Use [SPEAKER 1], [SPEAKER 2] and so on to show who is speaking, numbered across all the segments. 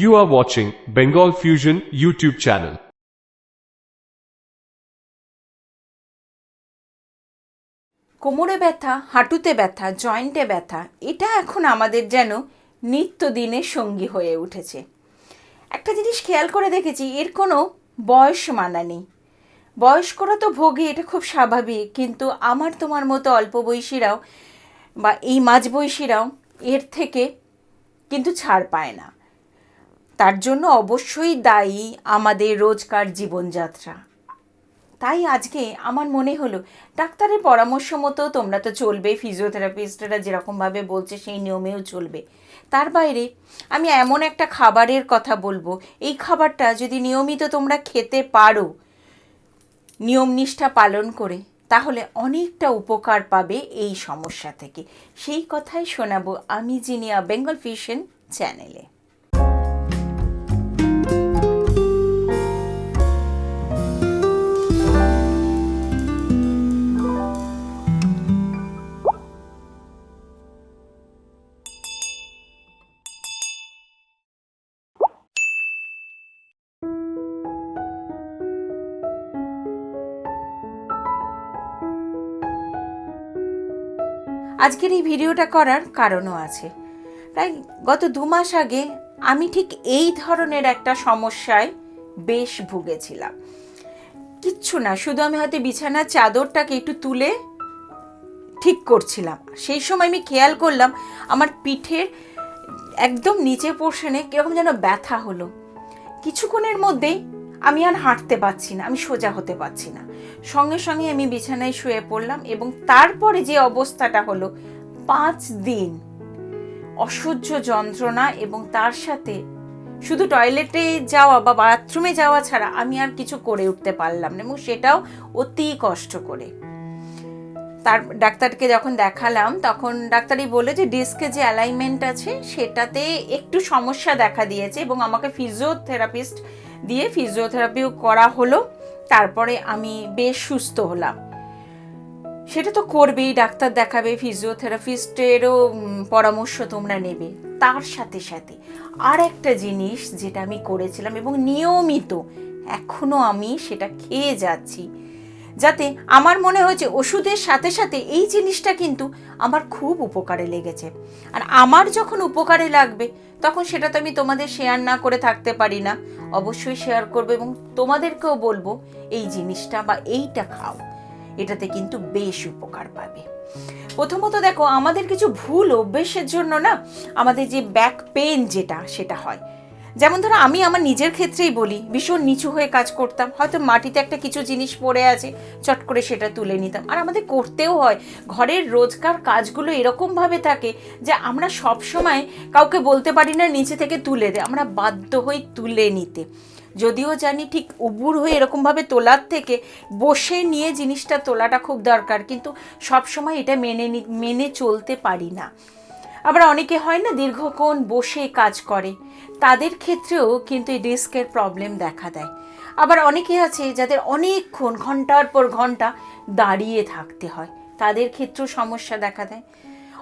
[SPEAKER 1] You are watching Bengal Fusion YouTube channel.
[SPEAKER 2] কোমরে ব্যথা, হাঁটুতে ব্যথা, জয়েন্টে ব্যথা, এটা এখন আমাদের যেন নিত্যদিনের সঙ্গী হয়ে উঠেছে। একটা জিনিস খেয়াল করে দেখেছি, এর কোনো বয়স মানা নেই। বয়স্করা তো ভোগে, এটা খুব স্বাভাবিক, কিন্তু আমার তোমার মতো অল্প বয়সীরাও বা এই মাঝবয়সীরাও এর থেকে কিন্তু ছাড় পায় না। তার জন্য অবশ্যই দায়ী আমাদের রোজকার জীবনযাত্রা। তাই আজকে আমার মনে হলো, ডাক্তারের পরামর্শ মতো তোমরা তো চলবে, ফিজিওথেরাপিস্টরা যেরকমভাবে বলছে সেই নিয়মেও চলবে। তার বাইরে, আমি এমন একটা খাবারের কথা বলব, এই খাবারটা যদি নিয়মিত তোমরা খেতে পারো, নিয়ম নিষ্ঠা পালন করে, তাহলে অনেকটা উপকার পাবে এই সমস্যা থেকে। সেই কথাই শোনাবো আমি জিনিয়া বেঙ্গল ফিশন চ্যানেলে। আজকের এই ভিডিওটা করার কারণও আছে। প্রায় গত দু মাস আগে আমি ঠিক এই ধরনের একটা সমস্যায় বেশ ভুগেছিলাম। কিচ্ছু না, শুধু আমি হয়তো বিছানার চাদরটাকে একটু তুলে ঠিক করছিলাম। সেই সময় আমি খেয়াল করলাম, আমার পিঠের একদম নিচে পোর্শনে কীরকম যেন ব্যথা হলো। কিছুক্ষণের মধ্যেই আমি আর হাঁটতে পারছি না, আমি সোজা হতে পারছি না। সঙ্গে সঙ্গে আমি বিছানায় শুয়ে পড়লাম এবং তারপরে যে অবস্থাটা হলো, পাঁচ দিন অসহ্য যন্ত্রণা এবং তার সাথে শুধু টয়লেটে যাওয়া বা বাথরুমে যাওয়া ছাড়া আমি আর কিছু করে উঠতে পারলাম না এবং সেটাও অতি কষ্ট করে। তার ডাক্তারকে যখন দেখালাম, তখন ডাক্তারই বলে যে ডিস্কে যে অ্যালাইনমেন্ট আছে, সেটাতে একটু সমস্যা দেখা দিয়েছে এবং আমাকে ফিজিওথেরাপিস্ট দিয়ে ফিজিওথেরাপিও করা হলো, তারপরে আমি বেশ সুস্থ হলাম। সেটা তো করবেই, ডাক্তার দেখাবে ফিজিওথেরাপিস্টেরও পরামর্শ তোমরা নেবে। তার সাথে সাথে আর একটা জিনিস যেটা আমি করেছিলাম এবং নিয়মিত এখনও আমি সেটা খেয়ে যাচ্ছি যাতে আমার মনে হয়েছে ওষুধের সাথে সাথে এই জিনিসটা কিন্তু আমার খুব উপকারে লেগেছে। আর আমার যখন উপকারে লাগবে, তখন সেটা তো আমি তোমাদের শেয়ার না করে থাকতে পারি না। অবশ্যই শেয়ার করব এবং তোমাদেরকেও বলব, এই জিনিসটা বা এইটা খাও। এটাতে কিন্তু বেশ উপকার পাবে। প্রথমত দেখো, আমাদের কিছু ভুল অভ্যেসের জন্য না, আমাদের যে ব্যাক পেন যেটা, সেটা হয়। যেমন ধরো আমি আমার নিজের ক্ষেত্রেই বলি, ভীষণ নিচু হয়ে কাজ করতাম, হয়তো মাটিতে একটা কিছু জিনিস পড়ে আছে, চট করে সেটা তুলে নিতাম। আর আমাদের করতেও হয়, ঘরের রোজকার কাজগুলো এরকমভাবে থাকে যে আমরা সব সময় কাউকে বলতে পারি না, নিচে থেকে তুলে দে আমরা বাধ্য হই তুলে নিতে। যদিও জানি ঠিক উবুর হয়ে এরকমভাবে তোলার থেকে বসে নিয়ে জিনিসটা তোলাটা খুব দরকার, কিন্তু সব সময় এটা মেনে মেনে চলতে পারি না। আবার অনেকে হয় না দীর্ঘক্ষণ বসে কাজ করে। তাদের ক্ষেত্রেও কিন্তু এই ডিস্কের প্রবলেম দেখা দেয়। আবার অনেকে আছে যাদের অনেকক্ষণ, ঘণ্টার পর ঘণ্টা দাঁড়িয়ে থাকতে হয়। তাদের ক্ষেত্রেও সমস্যা দেখা দেয়।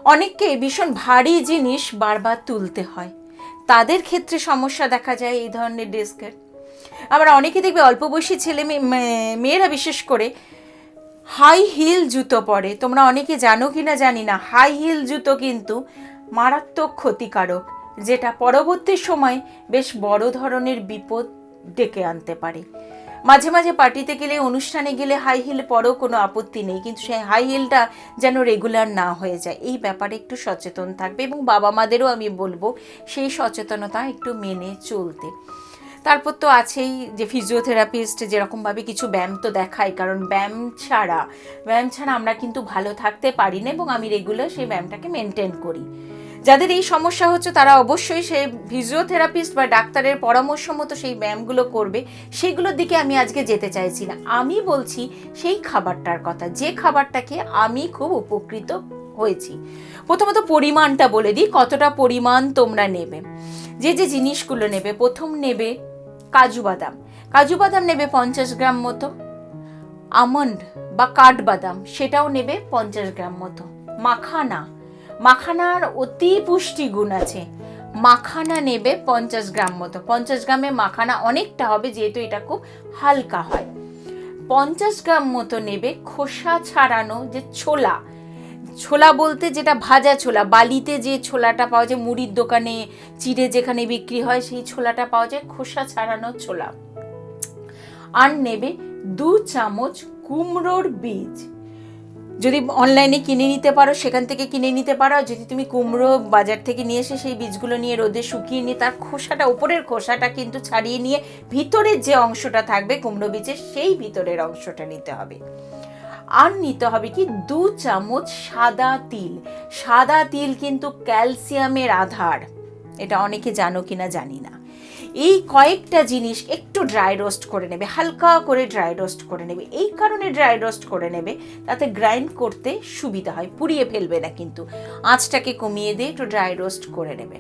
[SPEAKER 2] অনেককে ভীষণ ভারী জিনিস বারবার তুলতে হয়। তাদের ক্ষেত্রে সমস্যা দেখা যায় এই ধরনের ডেস্কের। আবার অনেকে দেখবে অল্প বয়সী ছেলে মেয়ে- মেয়েরা বিশেষ করে হাই হিল জুতো পরে। তোমরা অনেকে জানো কি না জানি না। হাই হিল জুতো কিন্তু মারাত্মক ক্ষতিকারক, যেটা পরবর্তী সময় বেশ বড় ধরনের বিপদ ডেকে আনতে পারে। মাঝে মাঝে পার্টিতে গেলে, অনুষ্ঠানে গেলে হাই হিল পরও কোনো আপত্তি নেই, কিন্তু সেই হাই হিলটা যেন রেগুলার না হয়ে যায়। এই ব্যাপারে একটু সচেতন থাকবে এবং বাবা মাদেরও আমি বলব, সেই সচেতনতা একটু মেনে চলতে। তারপর তো আছেই যে ফিজিওথেরাপিস্ট যেরকমভাবে কিছু ব্যায়াম তো দেখাই কারণ ব্যায়াম ছাড়া ব্যায়াম ছাড়া আমরা কিন্তু ভালো থাকতে পারি না এবং আমি রেগুলার সেই ব্যায়ামটাকে মেনটেন করি। যাদের এই সমস্যা হচ্ছে তারা অবশ্যই সেই ফিজিওথেরাপিস্ট বা ডাক্তারের পরামর্শ মতো সেই ব্যায়ামগুলো করবে। সেগুলোর দিকে আমি আজকে যেতে চাইছি না। আমি বলছি সেই খাবারটার কথা, যে খাবারটাকে আমি খুব উপকৃত হয়েছি। প্রথমত পরিমাণটা বলে দিই, কতটা পরিমাণ তোমরা নেবে। যে যে জিনিসগুলো নেবে, প্রথম নেবে কাজু বাদাম। কাজু বাদাম নেবে পঞ্চাশ গ্রাম মতো। আমন্ড বা কাঠবাদাম সেটাও নেবে পঞ্চাশ গ্রাম মতো। মাখানা। মাখানার অতি পুষ্টি গুণ আছে। মাখানা নেবে পঞ্চাশ গ্রাম মতো। পঞ্চাশ গ্রামে মাখানা অনেকটা হবে, যেহেতু এটা খুব হালকা হয়। পঞ্চাশ গ্রাম মতো নেবে খোসা ছাড়ানো যে ছোলা ছোলা বলতে যেটা ভাজা ছোলা, বালিতে যে ছোলাটা পাওয়া যায়, মুড়ির দোকানে, চিড়ে যেখানে বিক্রি হয়, সেই ছোলাটা পাওয়া যায় খোসা ছাড়ানো ছোলা। আর নেবে দু চামচ কুমড়োর বীজ। যদি অনলাইনে কিনে নিতে পারো, সেখান থেকে কিনে নিতে পারো যদি তুমি কুমড়ো বাজার থেকে নিয়ে এসে সেই বীজগুলো নিয়ে রোদে শুকিয়ে নিয়ে তার খোসাটা, উপরের খোসাটা কিন্তু ছাড়িয়ে নিয়ে ভিতরের যে অংশটা থাকবে কুমড়ো বীজের, সেই ভিতরের অংশটা নিতে হবে। আর নিতে হবে কি দু চামচ সাদা তিল। সাদা তিল কিন্তু ক্যালসিয়ামের আধার। এটা অনেকে জানো কিনা জানি না। এই কয়েকটা জিনিস একটু ড্রাই রোস্ট করে নেবে, হালকা করে ড্রাই রোস্ট করে নেবে। এই কারণে ড্রাই রোস্ট করে নেবে, তাতে গ্রাইন্ড করতে সুবিধা হয়, পুড়িয়ে ফেলবে না কিন্তু। আঁচটাকে কমিয়ে দিয়ে একটু ড্রাই রোস্ট করে নেবে।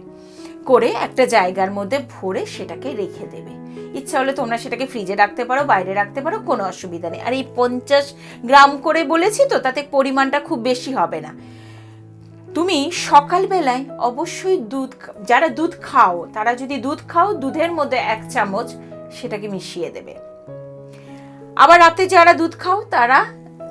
[SPEAKER 2] করে একটা জায়গার মধ্যে ভরে সেটাকে রেখে দেবে। ইচ্ছা হলে তোমরা সেটাকে ফ্রিজে রাখতে পারো, বাইরে রাখতে পারো, কোনো অসুবিধা নেই। আর এই পঞ্চাশ গ্রাম করে বলেছি তো, তাতে পরিমাণটা খুব বেশি হবে না। তুমি সকালবেলায় অবশ্যই দুধ যারা দুধ খাও, তারা যদি দুধ খাও, দুধের মধ্যে এক চামচ সেটাকে মিশিয়ে দেবে। আবার রাতে যারা দুধ খাও, তারা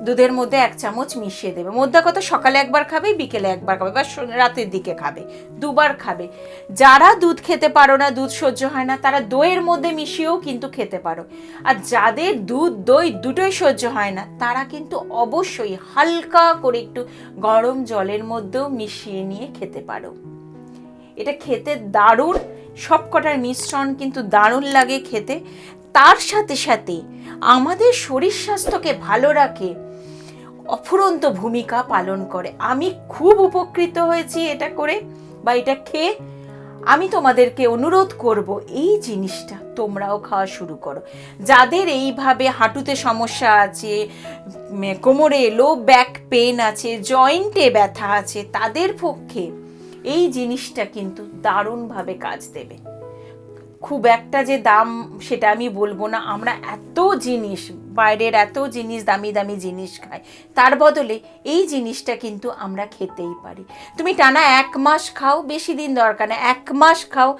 [SPEAKER 2] দুধের মধ্যে এক চামচ মিশিয়ে দেবে। মধ্যে কথা সকালে একবার খাবে, বিকেলে একবার খাবে বা রাতের দিকে খাবে, দুবার খাবে। যারা দুধ খেতে পারো না, দুধ সহ্য হয় না, তারা দইয়ের মধ্যে মিশিয়েও কিন্তু খেতে পারো। আর যাদের দুধ, দই দুটোই সহ্য হয় না, তারা কিন্তু অবশ্যই হালকা করে একটু গরম জলের মধ্যেও মিশিয়ে নিয়ে খেতে পারো। এটা খেতে দারুণ, সবকটার মিশ্রণ কিন্তু দারুণ লাগে খেতে। তার সাথে সাথে আমাদের শরীর স্বাস্থ্যকে ভালো রাখে। অফুরন্ত ভূমিকা পালন করে। আমি খুব উপকৃত হয়েছি এটা করে বা এটা খেয়ে। আমি তোমাদেরকে অনুরোধ করব, এই জিনিসটা তোমরাও খাওয়া শুরু করো। যাদের এইভাবে হাঁটুতে সমস্যা আছে কোমরে লো ব্যাক পেন আছে জয়েন্টে ব্যথা আছে, তাদের পক্ষে এই জিনিসটা কিন্তু দারুণভাবে কাজ দেবে। খুব একটা যে দাম সেটা আমি বলব না। আমরা এত জিনিস বাইরের এত জিনিস, দামি দামি জিনিস খায় তার বদলে এই জিনিসটা কিন্তু আমরা খেতেই পারি। তুমি টানা এক মাস খাও, বেশি দিন দরকার না, এক মাস খাও,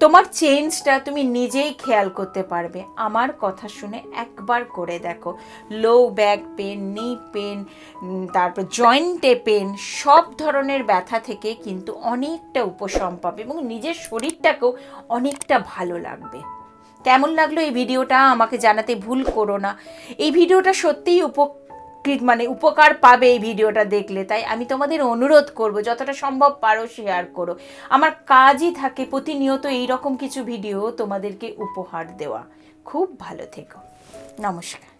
[SPEAKER 2] তোমার চেঞ্জটা তুমি নিজেই খেয়াল করতে পারবে। আমার কথা শুনে একবার করে দেখো low back pain knee pain তারপর জয়েন্টে পেন সব ধরনের ব্যথা থেকে কিন্তু অনেকটা উপশম পাবে এবং নিজের শরীরটাকেও অনেকটা ভালো লাগবে। কেমন লাগল এই ভিডিওটা? আমাকে জানাতে ভুল করো না। এই ভিডিওটা সত্যিই উপ মানে উপকার পাবে এই ভিডিওটা দেখলে। তাই আমি তোমাদের অনুরোধ করব, যতটা সম্ভব পারো শেয়ার করো। আমার কাজই থাকে প্রতিনিয়ত এই রকম কিছু ভিডিও তোমাদেরকে উপহার দেওয়া। খুব ভালো থেকো। নমস্কার।